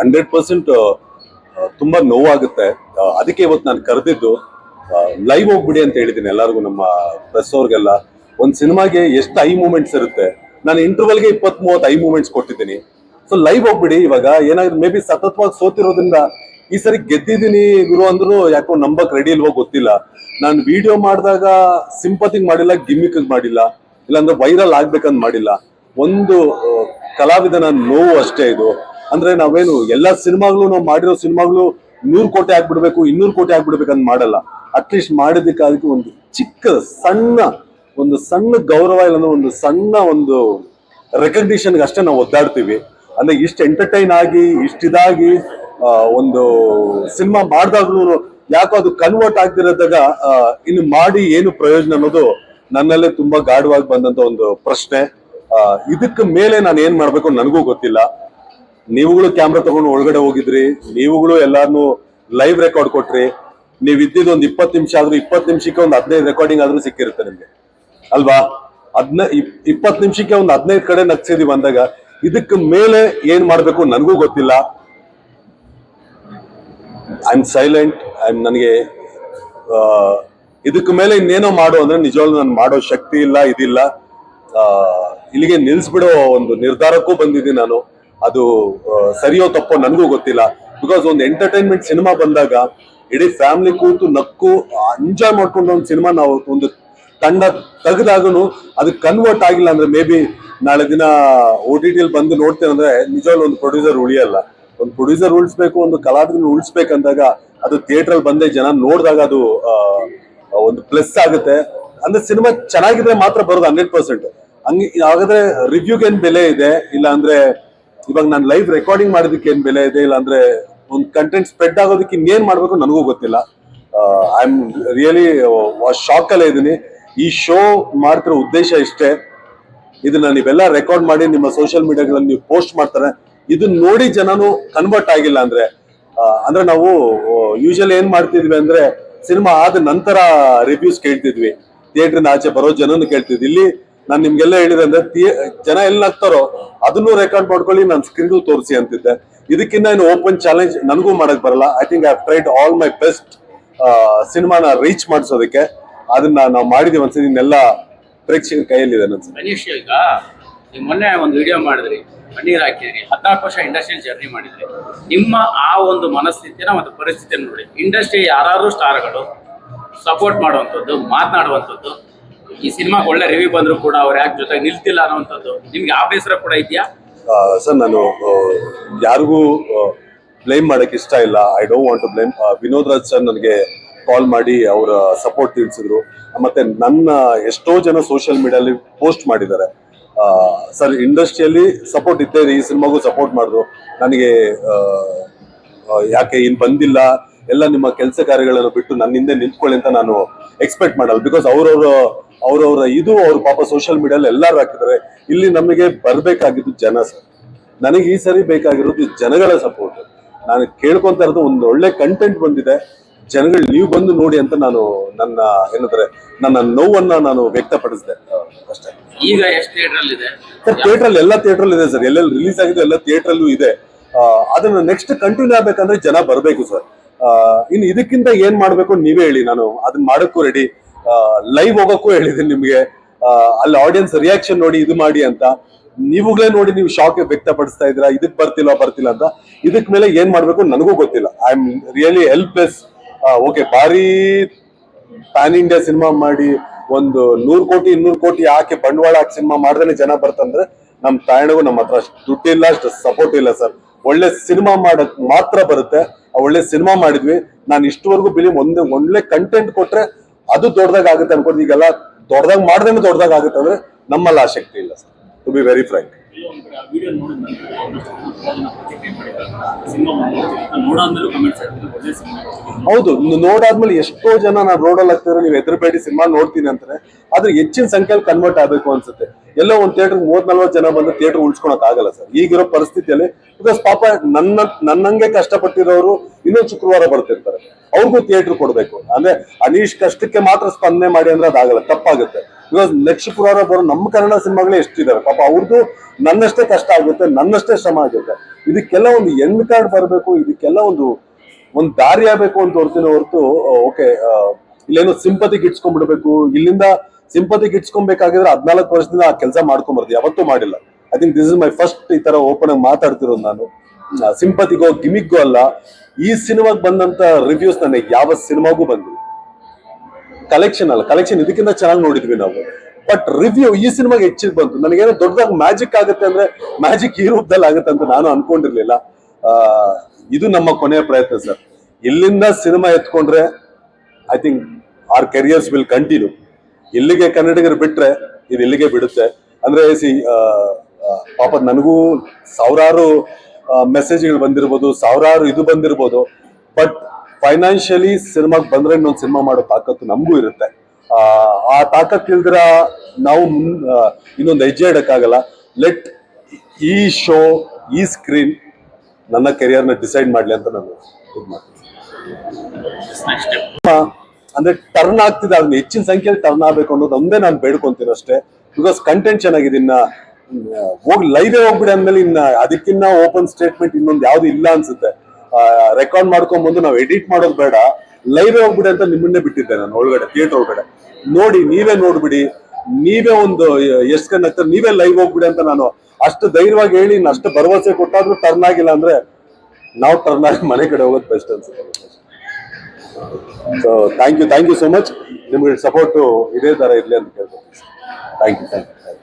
Hundred percent ತುಂಬಾ ನೋವಾಗುತ್ತೆ. ಅದಕ್ಕೆ ಇವತ್ತು ನಾನು ಕರೆದಿದ್ದು ಲೈವ್ ಹೋಗ್ಬಿಡಿ ಅಂತ ಹೇಳಿದ್ದೀನಿ ಎಲ್ಲರಿಗೂ, ನಮ್ಮ ಪ್ರೆಸ್ ಅವ್ರಿಗೆಲ್ಲ. ಒಂದು ಸಿನಿಮಾಗೆ ಎಷ್ಟು ಐ ಮೂಮೆಂಟ್ಸ್ ಇರುತ್ತೆ. ನಾನು ಇಂಟರ್ವಲ್ಗೆ ಇಪ್ಪತ್ತ್ ಮೂವತ್ತು ಐ ಮೂಮೆಂಟ್ಸ್ ಕೊಟ್ಟಿದ್ದೀನಿ. ಸೊ ಲೈವ್ ಹೋಗ್ಬಿಡಿ ಇವಾಗ. ಏನಾದ್ರೂ ಮೇ ಬಿ ಸತತವಾಗಿ ಸೋತಿರೋದ್ರಿಂದ ಈ ಸರಿ ಗೆದ್ದಿದ್ದೀನಿ ಗುರು ಅಂದ್ರು ಯಾಕೋ ನಂಬಕ್ ರೆಡಿ ಇಲ್ವೋ ಗೊತ್ತಿಲ್ಲ. ನಾನು ವಿಡಿಯೋ ಮಾಡಿದಾಗ ಸಿಂಪತಿಗೆ ಮಾಡಿಲ್ಲ ಗಿಮ್ಮಿಕ್ ಮಾಡಿಲ್ಲ. ಇಲ್ಲಾಂದ್ರೆ ವೈರಲ್ ಆಗ್ಬೇಕಂತ ಮಾಡಿಲ್ಲ. ಒಂದು ಕಲಾವಿದನ ನೋವು ಅಷ್ಟೇ ಇದು. ಅಂದ್ರೆ ನಾವೇನು ಎಲ್ಲಾ ಸಿನಿಮಾಗಳು ನಾವು ಮಾಡಿರೋ ಸಿನಿಮಾಗಳು ನೂರು ಕೋಟಿ ಆಗ್ಬಿಡ್ಬೇಕು, ಇನ್ನೂರು ಕೋಟಿ ಅಂತ ಮಾಡಲ್ಲ. ಅಟ್ಲೀಸ್ಟ್ ಮಾಡಿದಕ್ಕೆ ಅದಕ್ಕೆ ಒಂದು ಚಿಕ್ಕ ಸಣ್ಣ, ಒಂದು ಸಣ್ಣ ಗೌರವ ಇಲ್ಲ ಒಂದು ಸಣ್ಣ ಒಂದು ರೆಕಗ್ನಿಷನ್ಗೆ ಅಷ್ಟೇ ನಾವು ಒದ್ದಾಡ್ತೀವಿ. ಅಂದ್ರೆ ಇಷ್ಟು ಎಂಟರ್ಟೈನ್ ಆಗಿ ಇಷ್ಟಿದಾಗಿ ಒಂದು ಸಿನಿಮಾ ಮಾಡಿದಾಗ್ಲೂ ಯಾಕೋ ಅದು ಕನ್ವರ್ಟ್ ಆಗ್ತಿರೋದಾಗ ಇನ್ನು ಮಾಡಿ ಏನು ಪ್ರಯೋಜನ ಅನ್ನೋದು ನನ್ನಲ್ಲೇ ತುಂಬಾ ಗಾಢವಾಗಿ ಬಂದಂತ ಒಂದು ಪ್ರಶ್ನೆ. ಇದಕ್ಕೆ ಮೇಲೆ ನಾನು ಏನ್ ಮಾಡ್ಬೇಕು ನನಗೂ ಗೊತ್ತಿಲ್ಲ. ನೀವುಗಳು ಕ್ಯಾಮ್ರಾ ತಗೊಂಡು ಒಳಗಡೆ ಹೋಗಿದ್ರಿ, ನೀವುಗಳು ಎಲ್ಲಾರ್ನು ಲೈವ್ ರೆಕಾರ್ಡ್ ಕೊಟ್ರಿ. ನೀವ್ ಇದ್ದಿದ್ದು ಒಂದು ಇಪ್ಪತ್ತು ನಿಮಿಷ ಆದ್ರೂ ಇಪ್ಪತ್ತು ನಿಮಿಷಕ್ಕೆ ಒಂದು ಹದಿನೈದು ರೆಕಾರ್ಡಿಂಗ್ ಆದ್ರೂ ಸಿಕ್ಕಿರುತ್ತೆ ನಿಮ್ಗೆ. ಅಲ್ವಾ? ಹದ್ನ ಇಪ್ಪತ್ತು ನಿಮಿಷಕ್ಕೆ ಒಂದು ಹದಿನೈದು ಕಡೆ ನಗ್ಸಿದೀವಿ ಅಂದಾಗ ಇದಕ್ಕೆ ಮೇಲೆ ಏನ್ ಮಾಡ್ಬೇಕು ನನಗೂ ಗೊತ್ತಿಲ್ಲ. ಐ ಆಮ್ ಸೈಲೆಂಟ್ ಐ ನನಗೆ ಇದಕ್ಕೆ ಮೇಲೆ ಇನ್ನೇನೋ ಮಾಡು ಅಂದ್ರೆ ನಿಜವಾಗ್ಲೂ ನಾನು ಮಾಡೋ ಶಕ್ತಿ ಇಲ್ಲ, ಇದಿಲ್ಲ. ಇಲ್ಲಿಗೆ ನಿಲ್ಸ್ಬಿಡೋ ಒಂದು ನಿರ್ಧಾರಕ್ಕೂ ಬಂದಿದ್ದೀನಿ ನಾನು. ಅದು ಸರಿಯೋ ತಪ್ಪೋ ನನಗೂ ಗೊತ್ತಿಲ್ಲ. ಬಿಕಾಸ್ ಒಂದು ಎಂಟರ್ಟೈನ್ಮೆಂಟ್ ಸಿನಿಮಾ ಬಂದಾಗ ಇಡೀ ಫ್ಯಾಮಿಲಿ ಕೂತು ನಕ್ಕು ಎಂಜಾಯ್ ಮಾಡ್ಕೊಂಡು ಒಂದು ಸಿನಿಮಾ ನಾವು ಒಂದು ತಂಡ ತೆಗೆದಾಗ ಅದು ಕನ್ವರ್ಟ್ ಆಗಿಲ್ಲ ಅಂದ್ರೆ ಮೇ ಬಿ ನಾಳೆ ದಿನ ಓ ಟಿ ಟಿಲಿ ಬಂದು ನೋಡ್ತೇನೆ ಅಂದ್ರೆ ನಿಜವಾಗ್ಲೂ ಒಂದು ಪ್ರೊಡ್ಯೂಸರ್ ಉಳಿಯಲ್ಲ. ಒಂದು ಪ್ರೊಡ್ಯೂಸರ್ ಉಳಿಸ್ಬೇಕು, ಒಂದು ಕಲಾವಿದನ ಉಳಿಸ್ಬೇಕಂದಾಗ ಅದು ಥಿಯೇಟ್ರಲ್ಲಿ ಬಂದೆ ಜನ ನೋಡಿದಾಗ ಅದು ಒಂದು ಪ್ಲಸ್ ಆಗುತ್ತೆ. ಅಂದ್ರೆ ಸಿನಿಮಾ ಚೆನ್ನಾಗಿದ್ರೆ ಮಾತ್ರ ಬರೋದು ಹಂಡ್ರೆಡ್ ಪರ್ಸೆಂಟ್ ಹಂಗೆ, ಹಾಗಾದ್ರೆ ರಿವ್ಯೂಗೇನು ಬೆಲೆ ಇದೆ? ಇಲ್ಲ ಅಂದ್ರೆ ಇವಾಗ ನಾನು ಲೈವ್ ರೆಕಾರ್ಡಿಂಗ್ ಮಾಡೋದಕ್ಕೆ ಏನ್ ಬೆಲೆ ಇದೆ ಇಲ್ಲ ಅಂದ್ರೆ ಒಂದು ಕಂಟೆಂಟ್ ಸ್ಪ್ರೆಡ್ ಆಗೋದಕ್ಕೆ ಇನ್ನೇನ್ ಮಾಡ್ಬೇಕು ನನಗೂ ಗೊತ್ತಿಲ್ಲ. ಐ ಆಮ್ ರಿಯಲಿ ಶಾಕ್ ಅಲ್ಲೇ ಇದ್ದೀನಿ. ಈ ಶೋ ಮಾಡ್ತಿರೋ ಉದ್ದೇಶ ಇಷ್ಟೇ. ಇದನ್ನ ನೀವೆಲ್ಲ ರೆಕಾರ್ಡ್ ಮಾಡಿ ನಿಮ್ಮ ಸೋಷಿಯಲ್ ಮೀಡಿಯಾಗಳಲ್ಲಿ ನೀವು ಪೋಸ್ಟ್ ಮಾಡ್ತಾರೆ. ಇದನ್ನ ನೋಡಿ ಜನನು ಕನ್ವರ್ಟ್ ಆಗಿಲ್ಲ ಅಂದ್ರೆ ಅಂದ್ರೆ ನಾವು ಯೂಶಲಿ ಏನ್ ಮಾಡ್ತಿದ್ವಿ ಅಂದ್ರೆ, ಸಿನಿಮಾ ಆದ ನಂತರ ರಿವ್ಯೂಸ್ ಕೇಳ್ತಿದ್ವಿ. ಥಿಯೇಟರ್ ಆಚೆ ಬರೋ ಜನನು ಕೇಳ್ತಿದ್ವಿ. ಇಲ್ಲಿ ನಾನು ನಿಮ್ಗೆಲ್ಲ ಹೇಳಿದೆ ಅಂದ್ರೆ ಜನ ಎಲ್ಲಿ ಆಗ್ತಾರೋ ಅದನ್ನು ರೆಕಾರ್ಡ್ ಮಾಡ್ಕೊಳ್ಳಿ, ನಾನು ಸ್ಕ್ರೀನ್ ತೋರಿಸಿ ಅಂತಿದ್ದೆ. ಇದಕ್ಕಿಂತ ಏನು ಓಪನ್ ಚಾಲೆಂಜ್ ನನಗೂ ಮಾಡಕ್ ಬರಲ್ಲ. I think I tried all my best ಸಿನಿಮಾನ ರೀಚ್ ಮಾಡಿಸೋದಕ್ಕೆ. ಅದನ್ನ ನಾವು ಮಾಡಿದೀವಿ ಅನ್ಸಿ ಇನ್ನೆಲ್ಲ ಪ್ರೇಕ್ಷಕರ ಕೈಯಲ್ಲಿದೆ ಅನ್ಸುತ್ತೆ. ಮನೀಶ್ ಈಗ ನೀವು ಮೊನ್ನೆ ಒಂದು ವಿಡಿಯೋ ಮಾಡಿದ್ರಿ. ಕಣ್ಣೀರ್ ಹಾಕಿದ್ರಿ. ಹದಿನಾಲ್ಕು ವರ್ಷ ಇಂಡಸ್ಟ್ರಿಯಲ್ಲಿ ಜರ್ನಿ ಮಾಡಿದ್ರಿ. ನಿಮ್ಮ ಆ ಒಂದು ಮನಸ್ಥಿತಿನ ಮತ್ತು ಪರಿಸ್ಥಿತಿಯನ್ನು ನೋಡಿ. ಇಂಡಸ್ಟ್ರಿ ಯಾರು ಸ್ಟಾರ್ಗಳು ಸಪೋರ್ಟ್ ಮಾಡುವಂಥದ್ದು, ಮಾತನಾಡುವಂಥದ್ದು ಈ ಸಿನಿಮಾ ಒಳ್ಳೆ ರಿವ್ಯೂ ಬಂದ್ರು ಕೂಡ ಅವ್ರು ಯಾಕೆ ಜೊತೆಗೆ ನಿಲ್ತಿಲ್ಲ ಅನ್ನುವಂಥದ್ದು ನಿಮ್ಗೆ ಆ ಬೇಸರ ಕೂಡ ಇದೆಯಾ? ಸರ್, ನಾನು ಯಾರಿಗೂ ಬ್ಲೇಮ್ ಮಾಡಕ್ ಇಷ್ಟ ಇಲ್ಲ. I don't want to blame Vinod Raj sir ನನಗೆ ಕಾಲ್ ಮಾಡಿ ಅವರ ಸಪೋರ್ಟ್ ತಿಳಿಸಿದ್ರು. ಮತ್ತೆ ನನ್ನ ಎಷ್ಟೋ ಜನ ಸೋಷಿಯಲ್ ಮೀಡಿಯಲ್ಲಿ ಪೋಸ್ಟ್ ಮಾಡಿದ್ದಾರೆ. ಸರ್ ಇಂಡಸ್ಟ್ರಿಯಲ್ಲಿ ಸಪೋರ್ಟ್ ಇದ್ದೇ ಇದೆ. ಈ ಸಿನಿಮಾಗೂ ಸಪೋರ್ಟ್ ಮಾಡಿದ್ರು. ನನಗೆ ಯಾಕೆ ಇನ್ ಬಂದಿಲ್ಲ? ಎಲ್ಲ ನಿಮ್ಮ ಕೆಲಸ ಕಾರ್ಯಗಳನ್ನು ಬಿಟ್ಟು ನನ್ನ ಹಿಂದೆ ನಿಂತ್ಕೊಳ್ಳಿ ಅಂತ ನಾನು ಎಕ್ಸ್ಪೆಕ್ಟ್ ಮಾಡಲ್ಲ. ಬಿಕಾಸ್ ಅವ್ರವ್ರ ಅವ್ರವ್ರ ಇದು ಅವ್ರ ಪಾಪ ಸೋಷಿಯಲ್ ಮೀಡಿಯಲ್ಲಿ ಎಲ್ಲರೂ ಹಾಕಿದ್ದಾರೆ. ಇಲ್ಲಿ ನಮಗೆ ಬರಬೇಕಾಗಿದ್ದು ಜನ ಸರ್. ನನಗೆ ಈ ಸರಿ ಬೇಕಾಗಿರೋದು ಜನಗಳ ಸಪೋರ್ಟ್ ನಾನು ಕೇಳ್ಕೊಂತ ಇರೋದು ಒಂದು ಒಳ್ಳೆ ಕಂಟೆಂಟ್ ಬಂದಿದೆ. ಜನಗಳು ನೀವು ಬಂದು ನೋಡಿ ಅಂತ ನಾನು ನನ್ನ ಏನಂದ್ರೆ ನನ್ನ ನೋವನ್ನ ನಾನು ವ್ಯಕ್ತಪಡಿಸಿದೆ. ಅಷ್ಟೇ ಈಗ ಎಷ್ಟು ಥಿಯೇಟರ್ ಇದೆ? ಸರ್ ಥಿಯೇಟರ್ ಅಲ್ಲಿ ಎಲ್ಲ ಥಿಯೇಟರ್ ಅಲ್ಲಿ ಇದೆ ಸರ್. ಎಲ್ಲೆಲ್ಲಿ ರಿಲೀಸ್ ಆಗಿದೆ ಎಲ್ಲ ಥಿಯೇಟರ್ ಅಲ್ಲೂ ಇದೆ. ಆ, ಅದನ್ನ ನೆಕ್ಸ್ಟ್ ಕಂಟಿನ್ಯೂ ಆಗ್ಬೇಕಂದ್ರೆ ಜನ ಬರಬೇಕು ಸರ್. ಇನ್ನು ಇದಕ್ಕಿಂತ ಏನ್ ಮಾಡ್ಬೇಕು ನೀವೇ ಹೇಳಿ. ನಾನು ಅದನ್ನ ಮಾಡಕ್ಕೂ ರೆಡಿ ಲೈವ್ ಹೋಗಕ್ಕೂ ಹೇಳಿದ್ದೀನಿ ನಿಮಗೆ. ಅಲ್ಲಿ ಆಡಿಯನ್ಸ್ ರಿಯಾಕ್ಷನ್ ನೋಡಿ ಇದು ಮಾಡಿ ಅಂತ. ನೀವುಗಳೇ ನೋಡಿ ನೀವು ಶಾಕ್ ವ್ಯಕ್ತಪಡಿಸ್ತಾ ಇದ್ದೀರಾ ಇದಕ್ ಬರ್ತಿಲ್ಲ ಬರ್ತಿಲ್ಲ ಅಂತ. ಇದಕ್ ಮೇಲೆ ಏನ್ ಮಾಡ್ಬೇಕು ನನಗೂ ಗೊತ್ತಿಲ್ಲ. I am really helpless okay ಭಾರಿ ಪ್ಯಾನ್ ಇಂಡಿಯಾ ಸಿನಿಮಾ ಮಾಡಿ ಒಂದು ನೂರು ಕೋಟಿ, ಇನ್ನೂರು ಕೋಟಿ ಹಾಕಿ ಬಂಡವಾಳ ಹಾಕಿ ಸಿನಿಮಾ ಮಾಡಿದ್ರೆ ಜನ ಬರ್ತಂದ್ರೆ ನಮ್ ತಾಯಣಗೂ ನಮ್ಮ ಹತ್ರ ಅಷ್ಟು ದುಡ್ಡಿಲ್ಲ ಅಷ್ಟು ಸಪೋರ್ಟ್ ಇಲ್ಲ ಸರ್ ಒಳ್ಳೆ ಸಿನಿಮಾ ಮಾಡಕ್ ಮಾತ್ರ ಬರುತ್ತೆ. ಆ ಒಳ್ಳೆ ಸಿನಿಮಾ ಮಾಡಿದ್ವಿ. ನಾನು ಇಷ್ಟವರೆಗೂ ಬಿಲಿ ಒಂದೇ ಒಳ್ಳೆ ಕಂಟೆಂಟ್ ಕೊಟ್ರೆ ಅದು ದೊಡ್ಡದಾಗ ಆಗುತ್ತೆ ಅನ್ಕೊಂಡು ಈಗೆಲ್ಲ ದೊಡ್ಡದಾಗ ಮಾಡ್ದೇನೆ ದೊಡ್ಡದಾಗ ಆಗುತ್ತೆ ಅಂದ್ರೆ ನಮ್ಮಲ್ಲಿ ಆ ಶಕ್ತಿ ಇಲ್ಲ sir. To be very frank ಹೌದು ನೋಡಾದ್ಮೇಲೆ ಎಷ್ಟೋ ಜನ ನಾನು ರೋಡಲ್ಲಿ ಹಾಕ್ತಿದ್ರೆ ನೀವು ಹೆದರ್ಬೇಡಿ ಸಿನಿಮಾ ನೋಡ್ತೀನಿ ಅಂತಾರೆ. ಆದ್ರೆ ಹೆಚ್ಚಿನ ಸಂಖ್ಯೆಯಲ್ಲಿ ಕನ್ವರ್ಟ್ ಆಗ್ಬೇಕು ಅನ್ಸುತ್ತೆ. ಎಲ್ಲೋ ಒಂದ್ ಥಿಯೇಟರ್ ಮೂವತ್ ನಲ್ವತ್ತು ಜನ ಬಂದು ಥಿಯೇಟರ್ ಉಳ್ಸ್ಕೊಳಕ್ ಆಗಲ್ಲ ಸರ್. ಈಗಿರೋ ಪರಿಸ್ಥಿತಿಯಲ್ಲಿ ಬಿಕಾಸ್ ಪಾಪ ನನ್ನ ನನ್ನಂಗೆ ಕಷ್ಟಪಟ್ಟಿರೋರು ಇನ್ನೊಂದು ಶುಕ್ರವಾರ ಬರ್ತಿರ್ತಾರೆ. ಅವ್ರಿಗೂ ಥಿಯೇಟರ್ ಕೊಡಬೇಕು. ಅಂದ್ರೆ ಅನೀಶ್ ಕಷ್ಟಕ್ಕೆ ಮಾತ್ರ ಸ್ಪಂದನೆ ಮಾಡಿ ಅಂದ್ರೆ ಅದಾಗಲ್ಲ ತಪ್ಪಾಗುತ್ತೆ. ಬಿಕಾಸ್ ಲಕ್ಷ್ಮೀಪುರ ಶುಕ್ರವಾರ ಬರೋ ನಮ್ಮ ಕನ್ನಡ ಸಿನಿಮಾಗಳೇ ಎಷ್ಟಿದ್ದಾರೆ ಪಾಪ ಅವ್ರದ್ದು ನನ್ನಷ್ಟೇ ಕಷ್ಟ ಆಗುತ್ತೆ, ನನ್ನಷ್ಟೇ ಶ್ರಮ ಆಗುತ್ತೆ. ಇದಕ್ಕೆಲ್ಲ ಒಂದು ಎಂಡ್ ಕಾರ್ಡ್ ಬರಬೇಕು, ಇದಕ್ಕೆಲ್ಲ ಒಂದು ಒಂದು ದಾರಿ ಆಗಬೇಕು ಅಂತ ಹೊರ್ತೀನಿ ಹೊರತು ಓಕೆ ಇಲ್ಲೇನೋ ಸಿಂಪತಿ ಗಿಟ್ಸ್ಕೊಂಡ್ಬಿಡ್ಬೇಕು ಇಲ್ಲಿಂದ ಸಿಂಪತಿ ಗಿಟ್ಸ್ಕೊಬೇಕಾಗಿದ್ರೆ ಹದ್ನಾಲ್ಕು ವರ್ಷದಿಂದ ಆ ಕೆಲಸ ಮಾಡ್ಕೊಂಬರ್ದು, ಯಾವತ್ತೂ ಮಾಡಿಲ್ಲ. I think this is my first ಈ ತರ ಓಪನ್ ಆಗಿ ಮಾತಾಡ್ತಿರೋದು ನಾನು. ಸಿಂಪತಿಗೋ ಗಿಮಿಕ್ಗೋ ಅಲ್ಲ, ಈ ಸಿನಿಮಾಗೆ ಬಂದಂತ ರಿವ್ಯೂಸ್ ನನಗೆ ಯಾವ ಸಿನಿಮಾಗೂ ಬಂದಿಲ್ಲ. ಕಲೆಕ್ಷನ್ ಅಲ್ಲ ಕಲೆಕ್ಷನ್ ಇದಕ್ಕಿಂತ ಚೆನ್ನಾಗಿ ನೋಡಿದ್ವಿ ನಾವು. ಬಟ್ ರಿವ್ಯೂ ಈ ಸಿನಿಮಾಗೆ ಹೆಚ್ಚಿಗೆ ಬಂತು. ನನಗೇನೋ ದೊಡ್ಡದಾಗಿ ಮ್ಯಾಜಿಕ್ ಆಗುತ್ತೆ ಅಂದ್ರೆ ಮ್ಯಾಜಿಕ್ ಈ ರೂಪದಲ್ಲಿ ಆಗುತ್ತೆ ಅಂತ ನಾನು ಅನ್ಕೊಂಡಿರ್ಲಿಲ್ಲ. ಇದು ನಮ್ಮ ಕೊನೆಯ ಪ್ರಯತ್ನ ಸರ್. ಇಲ್ಲಿಂದ cinema ಎತ್ಕೊಂಡ್ರೆ I think our careers will continue ಇಲ್ಲಿಗೆ ಕನ್ನಡಿಗರು ಬಿಟ್ರೆ, ಇದು ಇಲ್ಲಿಗೆ ಬಿಡುತ್ತೆ? ಅಂದ್ರೆ ಸಿ ಪಾಪ ನನಗೂ ಸಾವಿರಾರು ಮೆಸೇಜ್ಗಳು ಬಂದಿರ್ಬೋದು, ಸಾವಿರಾರು ಇದು ಬಂದಿರ್ಬೋದು. ಬಟ್ ಫೈನಾನ್ಷಿಯಲಿ ಸಿನಿಮಾಗೆ ಬಂದ್ರೆ ಇನ್ನೊಂದು ಸಿನಿಮಾ ಮಾಡೋ ತಾಕತ್ತು ನಮಗೂ ಇರುತ್ತೆ. ಆ, ತಾಕತ್ ಇಲ್ದಿರ ನಾವು ಇನ್ನೊಂದು ಹೆಜ್ಜೆ ಇಡಕ್ಕಾಗಲ್ಲ. ಲೆಟ್ ಈ ಶೋ ಈ ಸ್ಕ್ರೀನ್ ನನ್ನ ಕೆರಿಯರ್ನ ಡಿಸೈಡ್ ಮಾಡ್ಲಿ ಅಂತ ನಾನು ಇದು ಮಾಡ್ತೀನಿ. ಅಂದ್ರೆ ಟರ್ನ್ ಆಗ್ತಿದೆ ಅದನ್ನ ಹೆಚ್ಚಿನ ಸಂಖ್ಯೆಯಲ್ಲಿ ಟರ್ನ್ ಆಗ್ಬೇಕು ಅನ್ನೋದು ಒಂದೇ ನಾನು ಬೇಡ್ಕೊಂತೀನಿ ಅಷ್ಟೇ. ಬಿಕಾಸ್ ಕಂಟೆಂಟ್ ಚೆನ್ನಾಗಿದೆ ಇನ್ನ ಹೋಗಿ ಲೈವ್ ಹೋಗ್ಬಿಡಿ ಅಂದ್ಮೇಲೆ ಇನ್ನ ಅದಕ್ಕಿನ್ನ ಓಪನ್ ಸ್ಟೇಟ್ಮೆಂಟ್ ಇನ್ನೊಂದು ಯಾವ್ದು ಇಲ್ಲ ಅನ್ಸುತ್ತೆ. ರೆಕಾರ್ಡ್ ಮಾಡ್ಕೊಂಡ್ ಬಂದು ನಾವು ಎಡಿಟ್ ಮಾಡೋದು ಬೇಡ. ಲೈವ್ ಹೋಗ್ಬಿಡಿ ಅಂತ ನಿಮ್ಮನ್ನೇ ಬಿಟ್ಟಿದ್ದೆ ನಾನು ಒಳಗಡೆ ಥಿಯೇಟರ್ ಒಳಗಡೆ. ನೋಡಿ, ನೀವೇ ನೋಡ್ಬಿಡಿ. ನೀವೇ ಒಂದು ಎಷ್ಟು ಕಂಡಕ್ಟರ್ ನೀವೇ ಲೈವ್ ಹೋಗ್ಬಿಡಿ ಅಂತ ನಾನು ಅಷ್ಟು ಧೈರ್ಯವಾಗಿ ಹೇಳಿ ಅಷ್ಟು ಭರವಸೆ ಕೊಟ್ಟಾದ್ರೂ ಟರ್ನ್ ಆಗಿಲ್ಲ ಅಂದ್ರೆ ನಾವು ಟರ್ನ್ ಆಗಿ ಮನೆ ಕಡೆ ಹೋಗೋದು ಬೆಸ್ಟ್ ಅನ್ಸುತ್ತೆ. So thank you thank you so much ನಿಮ್ಗೆ ಸಪೋರ್ಟು ಇದೇ ತರ ಇರಲಿ ಅಂತ ಕೇಳ್ಬೋದು ಥ್ಯಾಂಕ್ ಯು ಥ್ಯಾಂಕ್ ಯು